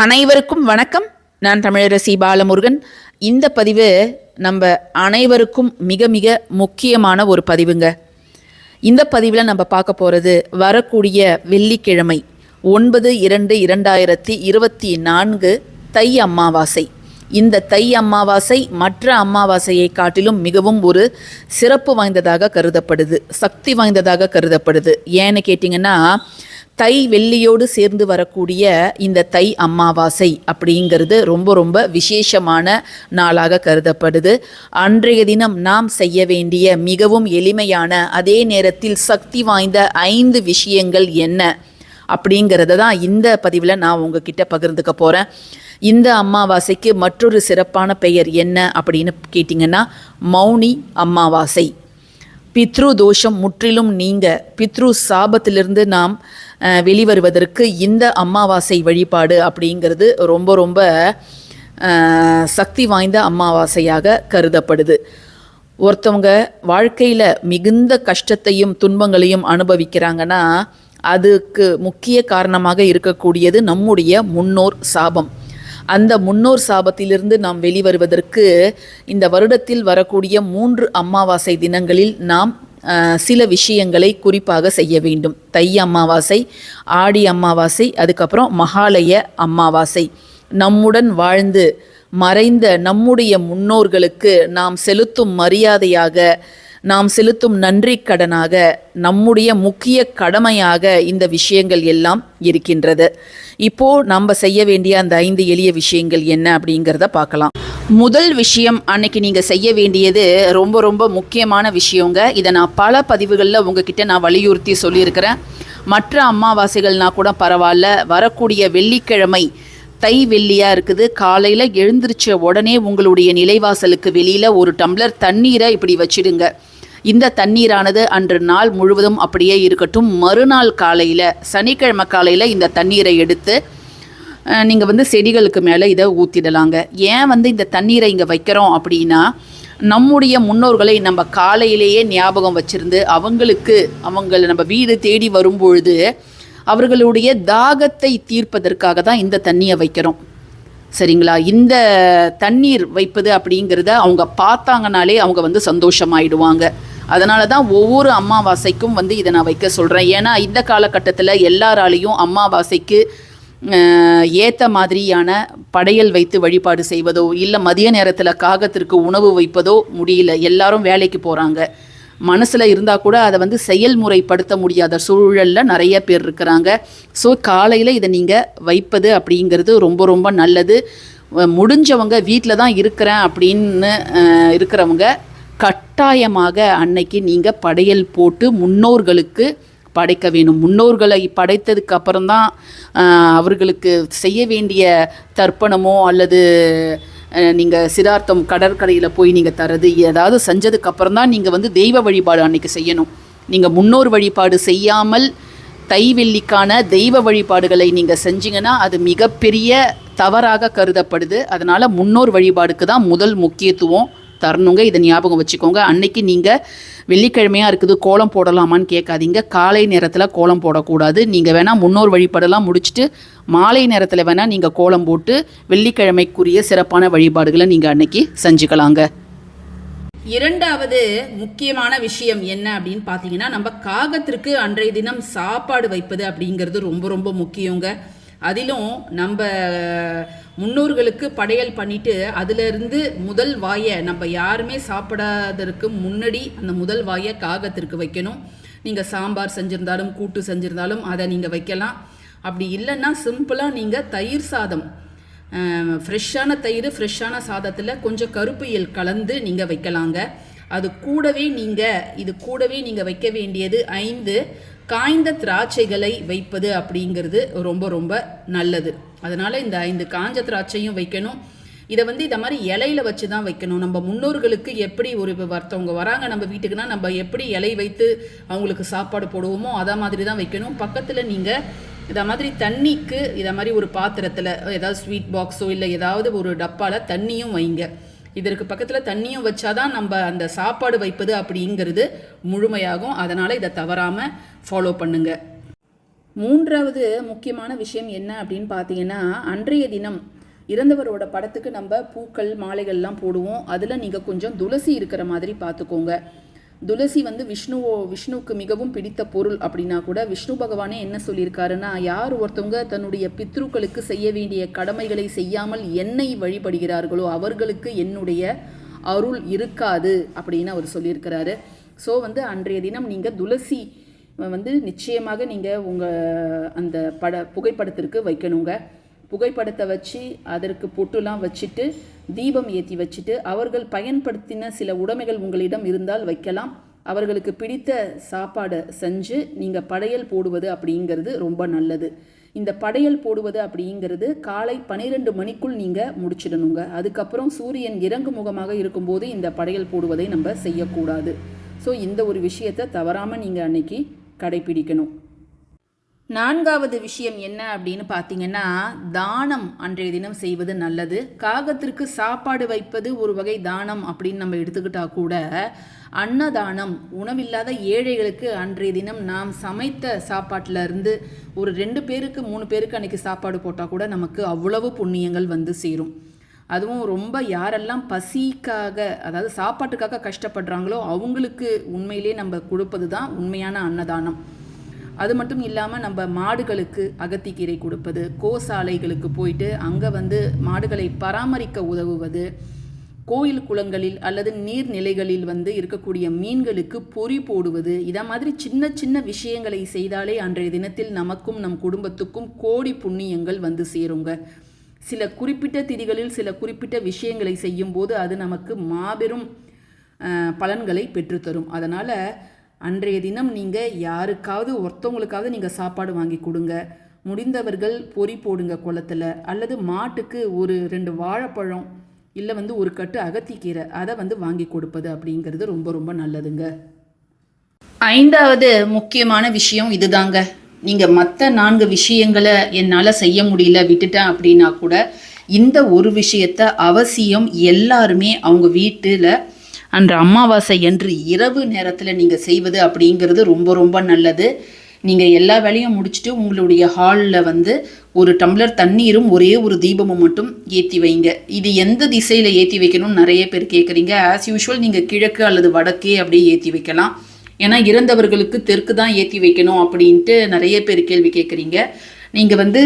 அனைவருக்கும் வணக்கம். நான் தமிழரசி பாலமுருகன். இந்த பதிவு நம்ம அனைவருக்கும் மிக மிக முக்கியமான ஒரு பதிவுங்க. இந்த பதிவில் நம்ம பார்க்க போகிறது வரக்கூடிய வெள்ளிக்கிழமை ஒன்பது இரண்டு இரண்டாயிரத்தி இருபத்தி நான்கு தை அமாவாசை. இந்த தை அமாவாசை மற்ற அமாவாசையை காட்டிலும் மிகவும் ஒரு சிறப்பு வாய்ந்ததாக கருதப்படுது சக்தி வாய்ந்ததாக கருதப்படுது. ஏன்னு கேட்டிங்கன்னா தை வெள்ளியோடு சேர்ந்து வரக்கூடிய இந்த தை அமாவாசை அப்படிங்கிறது ரொம்ப ரொம்ப விசேஷமான நாளாக கருதப்படுது. அன்றைய தினம் நாம் செய்ய வேண்டிய மிகவும் எளிமையான அதே நேரத்தில் சக்தி வாய்ந்த ஐந்து விஷயங்கள் என்ன அப்படிங்கிறத தான் இந்த பதிவில் நான் உங்ககிட்ட பகிர்ந்துக்க போகிறேன் இந்த அமாவாசைக்கு மற்றொரு சிறப்பான பெயர் என்ன அப்படின்னு கேட்டிங்கன்னா மௌனி அமாவாசை. பித்ரு தோஷம் முற்றிலும் நீங்க. பித்ரு சாபத்திலிருந்து நாம் வெளிவருவதற்கு இந்த அமாவாசை வழிபாடு அப்படிங்கிறது ரொம்ப ரொம்ப சக்தி வாய்ந்த அமாவாசையாக கருதப்படுது. ஒருத்தவங்க வாழ்க்கையில் மிகுந்த கஷ்டத்தையும் துன்பங்களையும் அனுபவிக்கிறாங்கன்னா அதுக்கு முக்கிய காரணமாக இருக்கக்கூடியது நம்முடைய முன்னோர் சாபம். அந்த முன்னோர் சாபத்திலிருந்து நாம் வெளிவருவதற்கு இந்த வருடத்தில் வரக்கூடிய மூன்று அமாவாசை தினங்களில் நாம் சில விஷயங்களை குறிப்பாக செய்ய வேண்டும். தை அமாவாசை ஆடி அமாவாசை அதுக்கப்புறம் மகாலய அமாவாசை. நம்முடன் வாழ்ந்து மறைந்த நம்முடைய முன்னோர்களுக்கு நாம் செலுத்தும் மரியாதையாக நாம் செலுத்தும் நன்றி கடனாக நம்முடைய முக்கிய கடமையாக இந்த விஷயங்கள் எல்லாம் இருக்கின்றது. இப்போ நம்ம செய்ய வேண்டிய அந்த ஐந்து எளிய விஷயங்கள் என்ன அப்படிங்கிறத பார்க்கலாம். முதல் விஷயம் அன்னைக்கு நீங்கள் செய்ய வேண்டியது ரொம்ப ரொம்ப முக்கியமான விஷயங்க. இதை நான் பல பதிவுகளில் உங்ககிட்ட நான் வலியுறுத்தி சொல்லியிருக்கிறேன். மற்ற அமாவாசைகள்னா கூட பரவாயில்ல. வரக்கூடிய வெள்ளிக்கிழமை தை வெள்ளியாக இருக்குது. காலையில் எழுந்திருச்ச உடனே உங்களுடைய நிலைவாசலுக்கு வெளியில் ஒரு டம்ளர் தண்ணீரை இப்படி வச்சிடுங்க. இந்த தண்ணீரானது அன்று நாள் முழுவதும் அப்படியே இருக்கட்டும். மறுநாள் காலையில் சனிக்கிழமை காலையில் இந்த தண்ணீரை எடுத்து நீங்கள் வந்து செடிகளுக்கு மேலே இதை ஊற்றிடலாங்க ஏன் வந்து இந்த தண்ணீரை இங்கே வைக்கிறோம் அப்படின்னா நம்முடைய முன்னோர்களை நம்ம காலையிலேயே ஞாபகம் வச்சிருந்து அவங்களுக்கு அவங்கள நம்ம வீடு தேடி வரும்பொழுது அவர்களுடைய தாகத்தை தீர்ப்பதற்காக தான் இந்த தண்ணியை வைக்கிறோம். சரிங்களா? இந்த தண்ணீர் வைப்பது அப்படிங்கிறத அவங்க பார்த்தாங்கனாலே அவங்க வந்து சந்தோஷமாயிடுவாங்க. அதனால தான் ஒவ்வொரு அம்மாவாசைக்கும் வந்து இதை நான் வைக்க சொல்கிறேன் ஏன்னா இந்த காலகட்டத்தில் எல்லாராலையும் அம்மாவாசைக்கு ஏற்ற மாதிரியான படையல் வைத்து வழிபாடு செய்வதோ இல்லை மதிய நேரத்தில் காகத்திற்கு உணவு வைப்பதோ முடியல. எல்லாரும் வேலைக்கு போகிறாங்க மனசில் இருந்தால் கூட அதை வந்து செயல்முறைப்படுத்த முடியாத சூழலில் நிறைய பேர் இருக்கிறாங்க. ஸோ காலையில் இதை நீங்கள் வைப்பது அப்படிங்கிறது ரொம்ப ரொம்ப நல்லது. முடிஞ்சவங்க வீட்டில் தான் இருக்கிறேன் அப்படின்னு இருக்கிறவங்க கட்டாயமாக அன்னைக்கு நீங்கள் படையல் போட்டு முன்னோர்களுக்கு படைக்க வேணும். முன்னோர்களை படைத்ததுக்கு அப்புறம்தான் அவர்களுக்கு செய்ய வேண்டிய தர்ப்பணமோ அல்லது நீங்கள் சிதார்த்தம் கடற்கரையில் போய் நீங்கள் தரது ஏதாவது செஞ்சதுக்கு அப்புறம் தான் நீங்கள் வந்து தெய்வ வழிபாடு அன்னைக்கு செய்யணும். நீங்கள் முன்னோர் வழிபாடு செய்யாமல் தை வெள்ளிக்கான தெய்வ வழிபாடுகளை நீங்கள் செஞ்சீங்கன்னா அது மிகப்பெரிய தவறாக கருதப்படுது. அதனால் முன்னோர் வழிபாடுக்கு தான் முதல் முக்கியத்துவம். தரணுங்க. இதை ஞாபகம் வச்சுக்கோங்க. அன்னைக்கு நீங்கள் வெள்ளிக்கிழமையாக இருக்குது கோலம் போடலாமான்னு கேட்காதீங்க. காலை நேரத்தில் கோலம் போடக்கூடாது. நீங்கள் வேணால் முன்னோர் வழிபாடெல்லாம் முடிச்சுட்டு மாலை நேரத்தில் வேணால் நீங்கள் கோலம் போட்டு வெள்ளிக்கிழமைக்குரிய சிறப்பான வழிபாடுகளை நீங்கள் அன்னைக்கு செஞ்சுக்கலாங்க. இரண்டாவது முக்கியமான விஷயம் என்ன அப்படின்னு பார்த்தீங்கன்னா நம்ம காகத்திற்கு அன்றைய தினம் சாப்பாடு வைப்பது அப்படிங்கிறது ரொம்ப ரொம்ப முக்கியங்க. அதிலும் நம்ம முன்னோர்களுக்கு படையல் பண்ணிட்டு அதிலிருந்து முதல் வாயை நம்ம யாருமே சாப்பிடாததற்கு முன்னாடி அந்த முதல் வாயை காகத்திற்கு வைக்கணும். நீங்கள் சாம்பார் செஞ்சிருந்தாலும் கூட்டு செஞ்சிருந்தாலும் அதை நீங்கள் வைக்கலாம். அப்படி இல்லைன்னா சிம்பிளாக நீங்கள் தயிர் சாதம். ஃப்ரெஷ்ஷான தயிர் ஃப்ரெஷ்ஷான சாதத்தில் கொஞ்சம் கருப்பு கலந்து நீங்கள் வைக்கலாங்க. அது கூடவே நீங்கள் இது கூடவே நீங்கள் வைக்க வேண்டியது ஐந்து காய்ந்த திராட்சைகளை வைப்பது அப்படிங்கிறது ரொம்ப ரொம்ப நல்லது. அதனால் இந்த ஐந்து காஞ்ச திராட்சையும் வைக்கணும். இதை வந்து இந்த மாதிரி இலையில வச்சு தான் வைக்கணும். நம்ம முன்னோர்களுக்கு எப்படி ஒரு ஒருத்தவங்க வராங்க நம்ம வீட்டுக்குன்னா நம்ம எப்படி இலை வைத்து அவங்களுக்கு சாப்பாடு போடுவோமோ அதை மாதிரி தான் வைக்கணும். பக்கத்தில் நீங்கள் இதை மாதிரி தண்ணிக்கு இதை மாதிரி ஒரு பாத்திரத்தில் ஏதாவது ஸ்வீட் பாக்ஸோ இல்லை ஏதாவது ஒரு டப்பாவில் தண்ணியும் வைங்க. இதற்கு பக்கத்தில் தண்ணியும் வச்சாதான் நம்ம அந்த சாப்பாடு வைப்பது அப்படிங்கிறது முழுமையாகும். அதனால் இதை தவறாமல் ஃபாலோ பண்ணுங்கள் மூன்றாவது முக்கியமான விஷயம் என்ன அப்படின்னு பார்த்தீங்கன்னா அன்றைய தினம் இறந்தவரோட படத்துக்கு நம்ம பூக்கள் மாலைகள்லாம் போடுவோம். அதில் நீங்கள் கொஞ்சம் துளசி இருக்கிற மாதிரி பார்த்துக்கோங்க. துளசி வந்து விஷ்ணுவோ விஷ்ணுவுக்கு மிகவும் பிடித்த பொருள் அப்படின்னா கூட விஷ்ணு பகவானே என்ன சொல்லியிருக்காருன்னா யார் ஒருத்தவங்க தன்னுடைய பித்ருக்களுக்கு செய்ய வேண்டிய கடமைகளை செய்யாமல் என்னை வழிபடுகிறார்களோ அவர்களுக்கு என்னுடைய அருள் இருக்காது அப்படின்னு அவர் சொல்லியிருக்கிறாரு. ஸோ வந்து அன்றைய தினம் நீங்கள் துளசி வந்து நிச்சயமாக நீங்கள் உங்கள் அந்த பட புகைப்படத்திற்கு வைக்கணுங்க. புகைப்படத்தை வச்சு அதற்கு பொட்டுலாம் வச்சுட்டு தீபம் ஏற்றி வச்சுட்டு அவர்கள் பயன்படுத்தின சில உடைமைகள் உங்களிடம் இருந்தால் வைக்கலாம். அவர்களுக்கு பிடித்த சாப்பாடை செஞ்சு நீங்கள் படையல் போடுவது அப்படிங்கிறது ரொம்ப நல்லது. இந்த படையல் போடுவது அப்படிங்கிறது காலை பன்னிரெண்டு மணிக்குள் நீங்கள் முடிச்சிடணுங்க. அதுக்கப்புறம் சூரியன் இறங்கு முகமாக இருக்கும்போது இந்த படையல் போடுவதை நம்ம செய்யக்கூடாது. ஸோ இந்த ஒரு விஷயத்தை தவறாமல் நீங்கள் அன்னைக்கு கடைபிடிக்கணும். நான்காவது விஷயம் என்ன அப்படின்னு பார்த்தீங்கன்னா தானம் அன்றைய தினம் செய்வது நல்லது. காகத்திற்கு சாப்பாடு வைப்பது ஒரு வகை தானம் அப்படின்னு நம்ம எடுத்துக்கிட்டா கூட அன்னதானம் உணவில்லாத ஏழைகளுக்கு அன்றைய தினம் நாம் சமைத்த சாப்பாட்டில் இருந்து ஒரு ரெண்டு பேருக்கு மூணு பேருக்கு அன்றைக்கி சாப்பாடு போட்டால் கூட நமக்கு அவ்வளவு புண்ணியங்கள் வந்து சேரும். அதுவும் ரொம்ப யாரெல்லாம் பசிக்காக அதாவது சாப்பாட்டுக்காக கஷ்டப்படுறாங்களோ அவங்களுக்கு உண்மையிலே நம்ம கொடுப்பது தான் உண்மையான அன்னதானம். அது மட்டும் இல்லாமல் நம்ம மாடுகளுக்கு அகத்திக்கீரை கொடுப்பது கோசாலைகளுக்கு போயிட்டு அங்கே வந்து மாடுகளை பராமரிக்க உதவுவது கோயில் குளங்களில் அல்லது நீர்நிலைகளில் வந்து இருக்கக்கூடிய மீன்களுக்கு பொறி போடுவது இதை மாதிரி சின்ன சின்ன விஷயங்களை செய்தாலே அன்றைய தினத்தில் நமக்கும் நம் குடும்பத்துக்கும் கோடி புண்ணியங்கள் வந்து சேருங்க. சில குறிப்பிட்ட திதிகளில் சில குறிப்பிட்ட விஷயங்களை செய்யும்போது அது நமக்கு மாபெரும் பலன்களை பெற்றுத்தரும். அதனால் அன்றைய தினம் நீங்கள் யாருக்காவது ஒருத்தவங்களுக்காவது நீங்கள் சாப்பாடு வாங்கி கொடுங்க. முடிந்தவர்கள் பொறி போடுங்க குளத்தில் அல்லது மாட்டுக்கு ஒரு ரெண்டு வாழைப்பழம் இல்லை வந்து ஒரு கட்டு அகத்திக்கீரை அதை வந்து வாங்கி கொடுப்பது அப்படிங்கிறது ரொம்ப ரொம்ப நல்லதுங்க. ஐந்தாவது முக்கியமான விஷயம் இதுதாங்க. நீங்கள் மற்ற நான்கு விஷயங்களை என்னால் செய்ய முடியல விட்டுட்டேன் அப்படின்னா கூட இந்த ஒரு விஷயத்த அவசியம் எல்லாருமே அவங்க வீட்டில் அன்று அமாவாசை என்று இரவு நேரத்தில் நீங்கள் செய்வது அப்படிங்கிறது ரொம்ப ரொம்ப நல்லது. நீங்கள் எல்லா வேலையும் முடிச்சுட்டு உங்களுடைய ஹாலில் வந்து ஒரு டம்ளர் தண்ணீரும் ஒரே ஒரு தீபமும் மட்டும் ஏற்றி வைங்க. இது எந்த திசையில் ஏற்றி வைக்கணும்னு நிறைய பேர் கேட்குறீங்க ஆஸ் யூஷுவல் நீங்கள் கிழக்கு அல்லது வடக்கே அப்படியே ஏற்றி வைக்கலாம். ஏன்னா இறந்தவர்களுக்கு தெற்கு தான் ஏற்றி வைக்கணும் அப்படின்ட்டு நிறைய பேர் கேள்வி கேட்குறீங்க நீங்கள் வந்து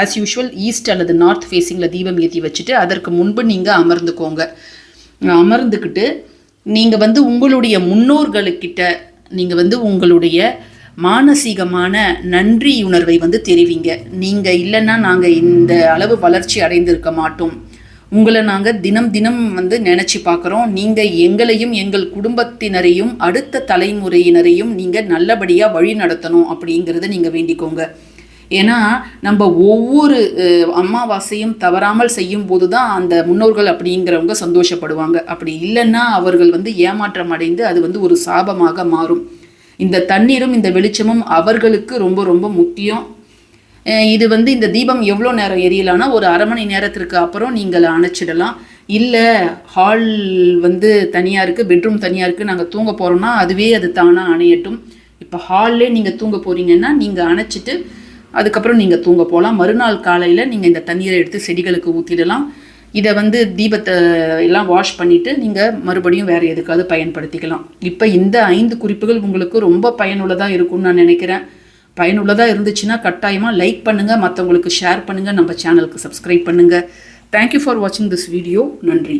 ஆஸ் யூஷுவல் ஈஸ்ட் அல்லது நார்த் ஃபேஸிங்கில் தீபம் ஏற்றி வச்சுட்டு அதற்கு முன்பு நீங்கள் அமர்ந்துக்கோங்க. அமர்ந்துக்கிட்டு நீங்கள் வந்து உங்களுடைய முன்னோர்களுக்கிட்ட நீங்கள் வந்து உங்களுடைய மானசீகமான நன்றியுணர்வை வந்து தெரிவிங்க. நீங்கள் இல்லைன்னா நாங்கள் இந்த அளவு வளர்ச்சி அடைந்திருக்க மாட்டோம். உங்களை நாங்கள் தினம் தினம் வந்து நினச்சி பார்க்குறோம். நீங்கள் எங்களையும் எங்கள் குடும்பத்தினரையும் அடுத்த தலைமுறையினரையும் நீங்கள் நல்லபடியாக வழி நடத்தணும் அப்படிங்கிறத நீங்கள் வேண்டிக்கோங்க. ஏன்னா நம்ம ஒவ்வொரு அமாவாசையும் தவறாமல் செய்யும் போது தான் அந்த முன்னோர்கள் அப்படிங்கிறவங்க சந்தோஷப்படுவாங்க. அப்படி இல்லைன்னா அவர்கள் வந்து ஏமாற்றம் அடைந்து அது வந்து ஒரு சாபமாக மாறும். இந்த தண்ணீரும் இந்த வெளிச்சமும் அவர்களுக்கு ரொம்ப ரொம்ப முக்கியம். இது வந்து இந்த தீபம் எவ்வளோ நேரம் எரியலான்னா ஒரு அரை மணி நேரத்திற்கு அப்புறம் நீங்கள் அணைச்சிடலாம். இல்லை ஹால் வந்து தனியாக இருக்குது பெட்ரூம் தனியாக இருக்குது நாங்கள் தூங்க போகிறோம்னா அதுவே அது தானாக அணையட்டும். இப்போ ஹால்லே நீங்கள் தூங்க போகிறீங்கன்னா நீங்கள் அணைச்சிட்டு அதுக்கப்புறம் நீங்கள் தூங்க போகலாம் மறுநாள் காலையில் நீங்கள் இந்த தண்ணீரை எடுத்து செடிகளுக்கு ஊற்றிடலாம் இதை வந்து தீபத்தை எல்லாம் வாஷ் பண்ணிவிட்டு நீங்கள் மறுபடியும் வேறு எதுக்காவது பயன்படுத்திக்கலாம். இப்போ இந்த ஐந்து குறிப்புகள் உங்களுக்கு ரொம்ப பயனுள்ளதாக இருக்கும்னு நான் நினைக்கிறேன். பயனுள்ளதாக இருந்துச்சுன்னா கட்டாயமாக லைக் பண்ணுங்கள் மற்றவங்களுக்கு ஷேர் பண்ணுங்கள் நம்ம சேனலுக்கு சப்ஸ்கிரைப் பண்ணுங்கள் தேங்க்யூ ஃபார் வாட்சிங் திஸ் வீடியோ நன்றி.